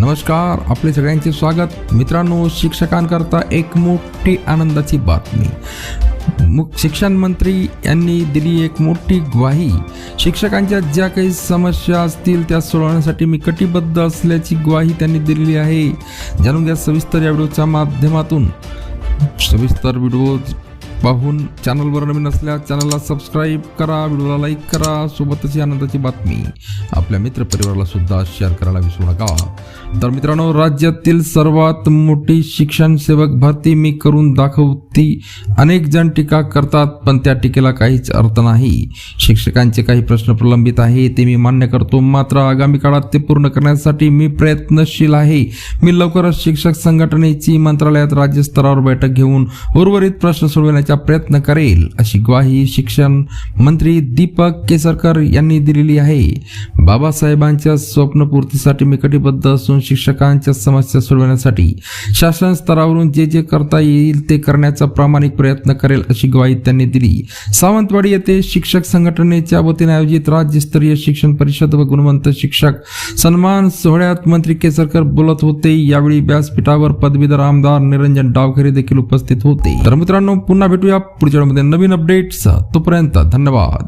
नमस्कार आपले सगळ्यांचे स्वागत. मित्रांनो शिक्षकांकरता एक मोठी आनंदाची बातमी. मुख शिक्षण मंत्री यांनी दिली एक मोठी ग्वाही. शिक्षकांच्या ज्या काही समस्या असतील त्या सोडवण्यासाठी मी कटिबद्ध असल्याची ग्वाही त्यांनी दिलेली आहे. जाणून घ्या सविस्तर या व्हिडिओच्या माध्यमातून. सविस्तर व्हिडिओ पाहून चॅनलवर नवीन असल्यास चॅनलला सबस्क्राईब करा व्हिडिओला लाईक करा सोबतच ही आनंदाची बातमी आपल्या मित्रपरिवाराला सुद्धा शेअर करायला विसरू नका. तर मित्रांनो राज्यातील सर्वात मोठी शिक्षण सेवक भरती मी करून दाखवती. अनेक जण टीका करतात पण त्या टीकेला काहीच अर्थ नाही. शिक्षकांचे काही प्रश्न प्रलंबित आहे ते मी मान्य करतो. मात्र आगामी काळात ते पूर्ण करण्यासाठी मी प्रयत्नशील आहे. मी लवकरच शिक्षक संघटनेची मंत्रालयात राज्यस्तरावर बैठक घेऊन उर्वरित प्रश्न करण्याचा प्रयत्न करेल अशी ग्वाही शिक्षण मंत्री दीपक केसरकर यांनी दिलेली आहे. बाबासाहेबांच्या स्वप्नपूर्तीसाठी मी कटिबद्ध असून शिक्षकांच्या समस्या सोडवण्यासाठी शासन स्तरावरून जे जे करता येईल ते करण्याचा प्रामाणिक प्रयत्न करेल अशी ग्वाही त्यांनी दिली. सावंतवाडी येथे शिक्षक संघटनेच्या वतीने आयोजित राज्यस्तरीय शिक्षण परिषद व गुणवंत शिक्षक सन्मान सोहळ्यात मंत्री केसरकर बोलत होते. यावेळी व्यासपीठावर पदवीधर आमदार निरंजन डावखरे देखील उपस्थित होते. तर मित्रांनो पुन्हा भेटूया पुढच्या नवीन अपडेट्स तोपर्यंत धन्यवाद.